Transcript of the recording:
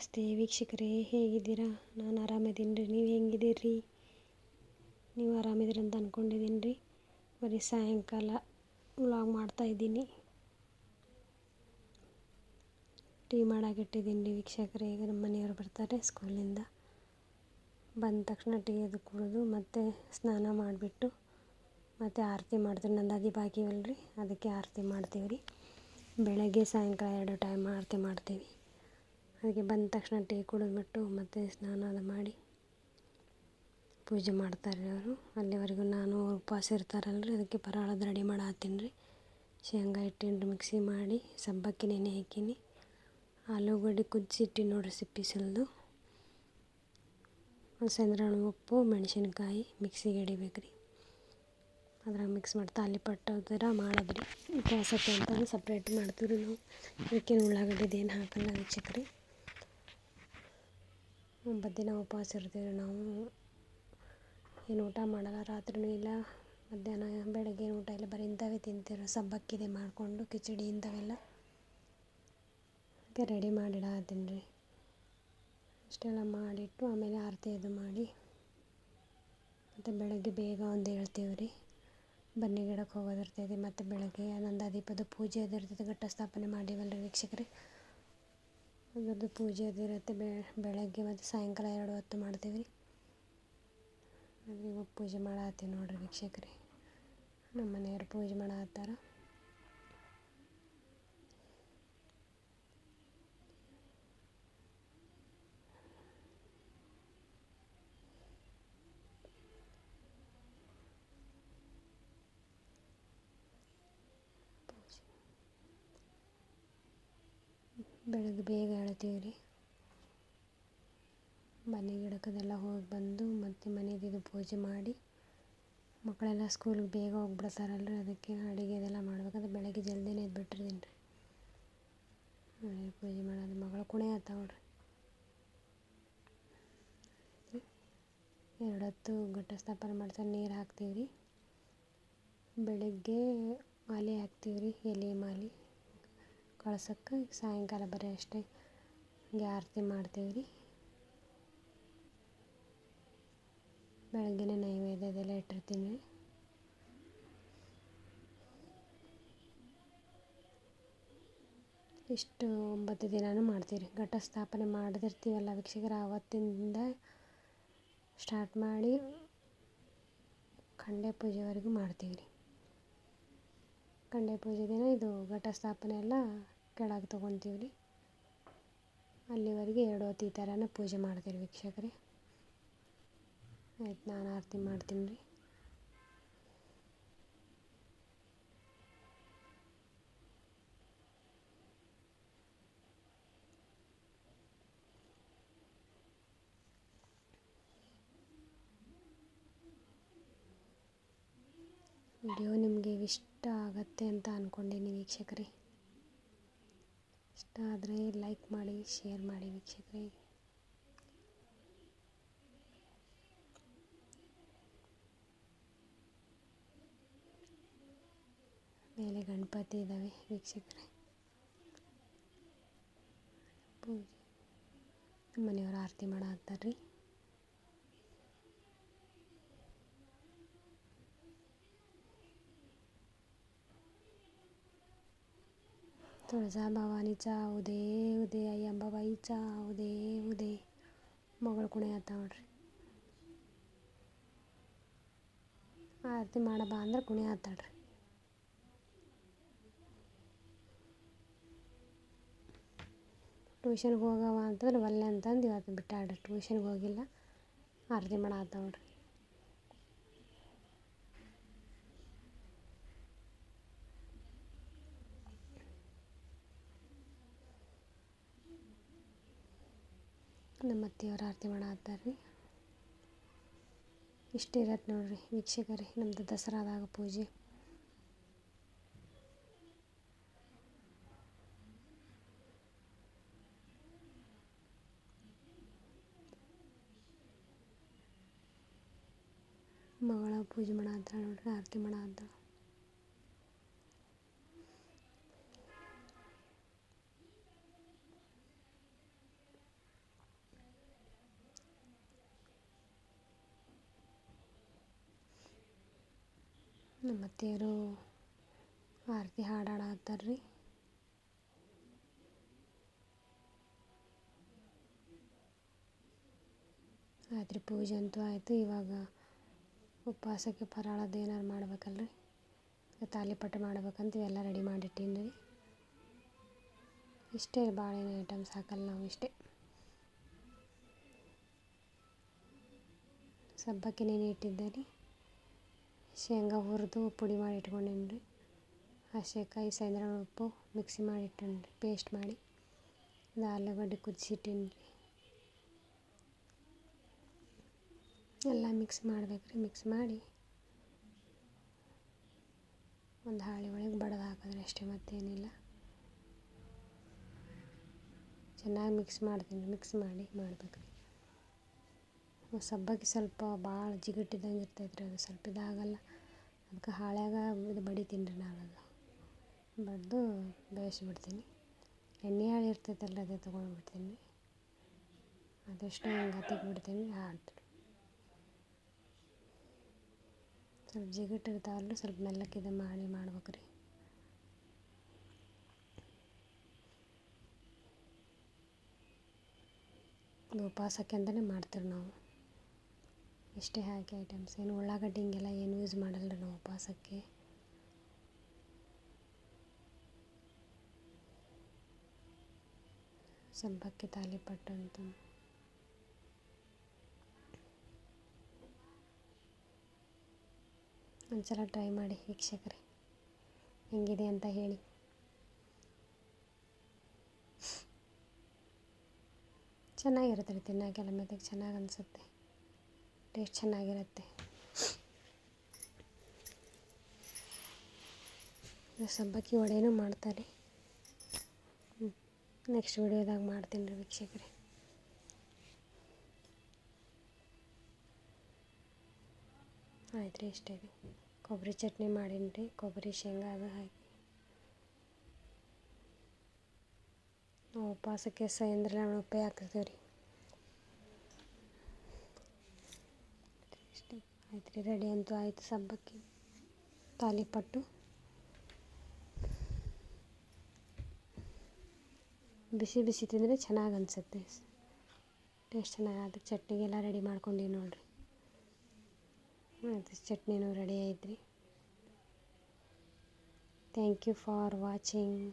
ನಮಸ್ತೆ ವೀಕ್ಷಕರೇ, ಹೇಗಿದ್ದೀರಾ? ನಾನು ಆರಾಮಿದ್ದೀನಿ. ರೀ ನೀವು ಹೆಂಗಿದ್ದೀರಿ? ನೀವು ಆರಾಮಿದ್ದೀರಿ ಅಂತ ಅಂದ್ಕೊಂಡಿದ್ದೀನಿ ರೀ ಬರೀ ಸಾಯಂಕಾಲ ವ್ಲಾಗ್ ಮಾಡ್ತಾಯಿದ್ದೀನಿ ಟೀ ಮಾಡಾಕಿಟ್ಟಿದ್ದೀನಿ ರೀ ವೀಕ್ಷಕರೇ. ಈಗ ನಮ್ಮ ಮನೆಯವರು ಬರ್ತಾರೆ ಸ್ಕೂಲಿಂದ. ಬಂದ ತಕ್ಷಣ ಟೀ ಅದು ಕುಡಿದು ಮತ್ತೆ ಸ್ನಾನ ಮಾಡಿಬಿಟ್ಟು ಮತ್ತು ಆರತಿ ಮಾಡ್ತೀವಿ. ಅದಿ ಬಾಕಿ ಅದಕ್ಕೆ ಆರತಿ ಮಾಡ್ತೀವಿ ರೀ ಬೆಳಗ್ಗೆ ಸಾಯಂಕಾಲ ಎರಡು ಟೈಮ್ ಆರತಿ ಮಾಡ್ತೀವಿ. ಅದಕ್ಕೆ ಬಂದ ತಕ್ಷಣ ಟೀ ಕುಡಿದ್ಬಿಟ್ಟು ಮತ್ತೆ ಸ್ನಾನ ಅದು ಮಾಡಿ ಪೂಜೆ ಮಾಡ್ತಾರೆ ಅವರು. ಅಲ್ಲಿವರೆಗೂ ನಾನು ಉಪವಾಸ ಇರ್ತಾರಲ್ರಿ, ಅದಕ್ಕೆ ಪರಾಳದ ರೆಡಿ ಮಾಡತ್ತೀನಿ ರೀ. ಶೇಂಗಾ ಹಿಟ್ಟಿನ ಮಿಕ್ಸಿ ಮಾಡಿ, ಸಬ್ಬಕ್ಕಿ, ನೆನೆ ಹಾಕೀನಿ. ಆಲೂಗಡ್ಡೆ ಕುದಿಸಿಟ್ಟು ನೋಡಿರಿ ಸಿಪ್ಪಿ ಸುಲಿದು. ಹಣ್ಣು ಉಪ್ಪು, ಮೆಣಸಿನ್ಕಾಯಿ ಮಿಕ್ಸಿಗೆ ಹಿಡಿಬೇಕು ರೀ ಅದ್ರಾಗ ಮಿಕ್ಸ್ ಮಾಡಿ ತಾಲಿಪಟ್ಟು ಥರ ಮಾಡೋದ್ರಿ. ಉಪವಾಸಕ್ಕೆ ಅಂತಂದು ಸಪ್ರೇಟ್ ಮಾಡ್ತೀವಿ ರೀ ನಾವು. ಅದಕ್ಕೇನು ಉಳ್ಳಾಗಡ್ಡಿದು ಏನು ಹಾಕಲ್ಲ ವೀಕ್ಷಕರೇ ಒಂಬತ್ತು ದಿನ ಉಪವಾಸ ಇರ್ತೀವಿ, ನಾವು ಏನು ಊಟ ಮಾಡಲ್ಲ, ರಾತ್ರಿನೂ ಇಲ್ಲ, ಮಧ್ಯಾಹ್ನ ಬೆಳಗ್ಗೆ ಊಟ ಇಲ್ಲ, ಬರೀ ಇಂಥವೇ ತಿಂತೀರ ಸಬ್ಬಕ್ಕಿದೆ ಮಾಡಿಕೊಂಡು, ಕಿಚಡಿ ಇಂಥವೆಲ್ಲ. ಅದಕ್ಕೆ ರೆಡಿ ಮಾಡಿಡತ್ತೀನಿ ರೀ ಇಷ್ಟೆಲ್ಲ ಮಾಡಿಟ್ಟು ಆಮೇಲೆ ಆರತಿ ಇದು ಮಾಡಿ, ಮತ್ತು ಬೆಳಗ್ಗೆ ಬೇಗ ಒಂದು ಹೇಳ್ತೀವಿ ರೀ, ಬನ್ನಿ ಗಿಡಕ್ಕೆ ಹೋಗೋದಿರ್ತೈತಿ, ಮತ್ತು ಬೆಳಗ್ಗೆ ನಂದಾದೀಪದ ಪೂಜೆ ಅದಿರ್ತೈತಿ ಘಟಸ್ಥಾಪನೆ ಘಟ್ಟ ಸ್ಥಾಪನೆ ಮಾಡಿವಲ್ಲ ರೀ ವೀಕ್ಷಕರೇ. ಅದರದ್ದು ಪೂಜೆ ಅದು ಇರುತ್ತೆ. ಬೆಳಗ್ಗೆ ಮತ್ತು ಸಾಯಂಕಾಲ ಎರಡು ಹೊತ್ತು ಮಾಡ್ತೀವಿ ಇವಾಗ ಪೂಜೆ ಮಾಡತ್ತೀವಿ ನೋಡಿರಿ ವೀಕ್ಷಕರೇ. ನಮ್ಮ ಮನೆಯವ್ರು ಪೂಜೆ ಮಾಡತ್ತಾರ. ಬೆಳಗ್ಗೆ ಬೇಗ ಹೇಳ್ತೀವಿ ರೀ ಮನೆ ಗಿಡಕ್ಕದೆಲ್ಲ ಹೋಗಿ ಬಂದು ಮತ್ತು ಮನೆಯದಿದು ಪೂಜೆ ಮಾಡಿ, ಮಕ್ಕಳೆಲ್ಲ ಸ್ಕೂಲ್ಗೆ ಬೇಗ ಹೋಗ್ಬಿಡ್ತಾರಲ್ರಿ. ಅದಕ್ಕೆ ಅಡುಗೆ ಅದೆಲ್ಲ ಮಾಡ್ಬೇಕಂದ್ರೆ ಬೆಳಗ್ಗೆ ಜಲ್ದಿನೇ ಎದ್ಬಿಟ್ಟಿರ್ತೀನಿ ರೀ ಪೂಜೆ ಮಾಡೋದು ಮಗಳು ಕುಣೆ ಆತಾವ್ರಿ ಎರಡು ಹೊತ್ತು ಘಟ್ಟ ಸ್ಥಾಪನೆ ಮಾಡ್ತಾರೆ ನೀರು ಹಾಕ್ತೀವಿ ರೀ ಬೆಳಗ್ಗೆ ಮಾಲೆ ಹಾಕ್ತೀವಿ ರೀ ಎಲೆ ಮಾಲೆ. ಕಳ್ಸೋಕ್ಕೆ ಸಾಯಂಕಾಲ ಬರೀ ಅಷ್ಟೇ. ಹಿಂಗೆ ಆರತಿ ಮಾಡ್ತೀವಿ ರೀ. ಬೆಳಗ್ಗೆನೇ ನೈವೇದ್ಯ ಅದೆಲ್ಲ ಇಟ್ಟಿರ್ತೀನಿ ಇಷ್ಟು ಒಂಬತ್ತು ದಿನವೂ ಮಾಡ್ತೀವಿ ರೀ. ಘಟ ಸ್ಥಾಪನೆ ಮಾಡದಿರ್ತೀವಲ್ಲ ವೀಕ್ಷಕರ, ಆವತ್ತಿಂದ ಸ್ಟಾರ್ಟ್ ಮಾಡಿ ಖಂಡೆ ಪೂಜೆವರೆಗೂ ಮಾಡ್ತೀವಿ ರೀ. ಖಂಡೆ ಪೂಜೆ ದಿನ ಇದು ಘಟಸ್ಥಾಪನೆ ಎಲ್ಲ ಕೆಳಗೆ ತೊಗೊತೀವಿ ರೀ ಅಲ್ಲಿವರೆಗೆ ಎರಡು ಹೊತ್ತು ಈ ಥರನೇ ಪೂಜೆ ಮಾಡ್ತೀವಿ ವೀಕ್ಷಕರೇ. ಆಯ್ತು, ನಾನು ಆರತಿ ಮಾಡ್ತೀನಿ ರೀ ವಿಡಿಯೋ ನಿಮಗೆ ಇಷ್ಟ ಆಗತ್ತೆ ಅಂತ ಅಂದ್ಕೊಂಡಿನಿ ವೀಕ್ಷಕರೇ. ಆದರೆ ಲೈಕ್ ಮಾಡಿ ಶೇರ್ ಮಾಡಿ ವೀಕ್ಷಕರೇ. ಮೇಲೆ ಗಣಪತಿ ಇದ್ದಾವೆ ವೀಕ್ಷಕರೇ. ಪೂಜೆ. ಮನೆಯವರು ಆರತಿ ಮಾಡ ರೀ ತುಳಜಾ ಭವಾನಿचा ಉದೇ ಉದೇ ಅಯ್ಯಂಬಾಬಾಯಿचा ಉದೇ ಉದೇ. ಮಗಳು ಕುಣೆ ಆತ ನೋಡ್ರಿ. ಆರತಿ ಮಾಡಬಾ ಅಂದ್ರೆ ಕುಣೆ ಆತಾಳ್ರಿ ಟ್ಯೂಷನ್ಗೆ ಹೋಗವ ಅಂತಂದ್ರೆ ಒಲ್ಲೆ ಅಂತಂದು ಇವತ್ತು ಬಿಟ್ಟಾಡ್ರಿ ಟ್ಯೂಷನ್ಗೆ ಹೋಗಿಲ್ಲ. ಆರತಿ ಮಾಡಾತ ನೋಡ್ರಿ. ನಮ್ಮ ಅತ್ತೆಯವ್ರು ಆರತಿ ಮಾಡತ್ತಾರ ರೀ ಇಷ್ಟು ಇರತ್ತೆ ನೋಡ್ರಿ ವೀಕ್ಷಕರೇ ನಮ್ಮದು ದಸರಾದಾಗ ಪೂಜೆ. ಮಗಳ ಪೂಜೆ ಮಾಡತ್ತಾಳ ನೋಡ್ರಿ, ಆರತಿ ಮಾಡತ್ತಾಳ ನಮ್ಮ ಅತ್ತೆಯರು ಆರತಿ ಹಾಡು ಹತ್ತಾರ್ರಿ ಆಯ್ತು ರೀ ಪೂಜೆ ಅಂತೂ ಆಯಿತು, ಇವಾಗ ಉಪವಾಸಕ್ಕೆ ಪರಾಳದ್ದು ಏನಾರು ಮಾಡ್ಬೇಕಲ್ರಿ? ತಾಲಿಪಟ್ಟು ಮಾಡ್ಬೇಕಂತ ಇವೆಲ್ಲ ರೆಡಿ ಮಾಡಿಟ್ಟೀನಿ ರೀ ಇಷ್ಟೇ ಭಾಳ ಏನು ಐಟಮ್ಸ್ ಹಾಕಲ್ಲ ನಾವು ಇಷ್ಟೇ. ಸಬ್ಬಕ್ಕಿನೇನು ಇಟ್ಟಿದ್ದೆ ರೀ? ಶೇಂಗಾ ಹುರಿದು ಪುಡಿ ಮಾಡಿ ಇಟ್ಕೊಂಡೀನಿ ರೀ ಹಸೆಕಾಯಿ ಉಪ್ಪು ಮಿಕ್ಸಿ ಮಾಡಿ ಇಟ್ಟೀನಿ ರೀ ಪೇಸ್ಟ್ ಮಾಡಿ. ಇದು ಆಲೂಗಡ್ಡೆ ಕುದಿಸಿಟ್ಟೀನಿ ರೀ ಎಲ್ಲ ಮಿಕ್ಸ್ ಮಾಡ್ಬೇಕು ರೀ ಮಿಕ್ಸ್ ಮಾಡಿ. ಒಂದು ಹಾಳೆ ಒಳಗೆ ಬಡ್ದು ಹಾಕಿದ್ರೆ ಅಷ್ಟೇ ಮತ್ತೇನಿಲ್ಲ. ಚೆನ್ನಾಗಿ ಮಿಕ್ಸ್ ಮಾಡ್ತೀನಿ ಮಿಕ್ಸ್ ಮಾಡಿ ಮಾಡ್ಬೇಕು ರೀ ಸಬ್ಬಕ್ಕಿ ಸ್ವಲ್ಪ ಭಾಳ ಜಿಗಿಟ್ಟಿದಂಗೆ ಇರ್ತೈತೆ ರೀ ಅದು ಸ್ವಲ್ಪ ಇದಾಗಲ್ಲ. ಅದಕ್ಕೆ ಹಾಳ್ಯಾಗ ಇದು ಬಡಿತೀನಿ ರೀ ನಾನು ಅದು ಬಡಿದು ಬೇಯಿಸ್ಬಿಡ್ತೀನಿ. ಎಣ್ಣೆ ಹಾಳು ಇರ್ತೈತಲ್ಲ ಅದೇ ತೊಗೊಂಡ್ಬಿಡ್ತೀನಿ. ಅದಷ್ಟು ಹಿಂಗೆ ಹತ್ತಿಕ್ಬಿಡ್ತೀನಿ ಹಾಡ್ತೀನಿ ಸ್ವಲ್ಪ ಜಿಗಟ್ ಇರ್ತಾವಲ್ಲ ಸ್ವಲ್ಪ ಮೆಲ್ಲಕ್ಕೆ ಇದು ಮಾಡಿ ಮಾಡ್ಬೇಕು ರೀ ಉಪವಾಸಕ್ಕೆ ಅಂತಲೇ ಮಾಡ್ತೀವಿ ನಾವು. ಇಷ್ಟೇ ಹಾಕಿ ಐಟಮ್ಸ್ ಏನು, ಉಳ್ಳಾಗಡ್ಡಿ ಹಿಂಗೆಲ್ಲ ಏನು ಯೂಸ್ ಮಾಡಲ್ಲ ರೀ ನಾವು ಉಪವಾಸಕ್ಕೆ. ಸಂಪಕ್ಕೆ ತಾಲಿಪಟ್ಟು ಅಂತ ಒಂದ್ಸಲ ಟ್ರೈ ಮಾಡಿ ವೀಕ್ಷಕರೆ, ಹೆಂಗಿದೆ ಅಂತ ಹೇಳಿ. ಚೆನ್ನಾಗಿರುತ್ತೆ ರೀ ತಿನ್ನೋಕ್ಕೆಲ್ಲ ಮೆತ್ತಗೆ ಚೆನ್ನಾಗಿ ಅನಿಸುತ್ತೆ. ಟೇಸ್ಟ್ ಚೆನ್ನಾಗಿರುತ್ತೆ. ಸಬ್ಬಕ್ಕಿ ವಡೆನೂ ಮಾಡ್ತಾರೆ. ನೆಕ್ಸ್ಟ್ ವಿಡಿಯೋದಾಗ ಮಾಡ್ತೀನಿ ರೀ ವೀಕ್ಷಕರೇ. ಆಯ್ತು ರೀ ಇಷ್ಟೇ ರೀ. ಕೊಬ್ಬರಿ ಚಟ್ನಿ ಮಾಡೀನಿ ರೀ. ಕೊಬ್ಬರಿ ಶೇಂಗಾ ಅದು ಹಾಕಿ. ನಾವು ಉಪವಾಸಕ್ಕೆ ನಾವು ಉಪ್ಪೇ ರೀ. ಆಯ್ತು ರೀ ರೆಡಿ ಅಂತೂ ಆಯಿತು ಸಬ್ಬಕ್ಕಿ, ತಾಲಿಪಟ್ಟು. ಬಿಸಿ ಬಿಸಿ ತಿಂದರೆ ಚೆನ್ನಾಗಿ ಅನಿಸುತ್ತೆ. ಟೇಸ್ಟ್ ಚೆನ್ನಾಗಿ ಅದಕ್ಕೆ ಚಟ್ನಿಗೆಲ್ಲ ರೆಡಿ ಮಾಡ್ಕೊಂಡೀವಿ ನೋಡಿರಿ. ಆಯ್ತು, ಚಟ್ನಿನೂ ರೆಡಿ ಐತ್ರಿ ಥ್ಯಾಂಕ್ ಯು ಫಾರ್ ವಾಚಿಂಗ್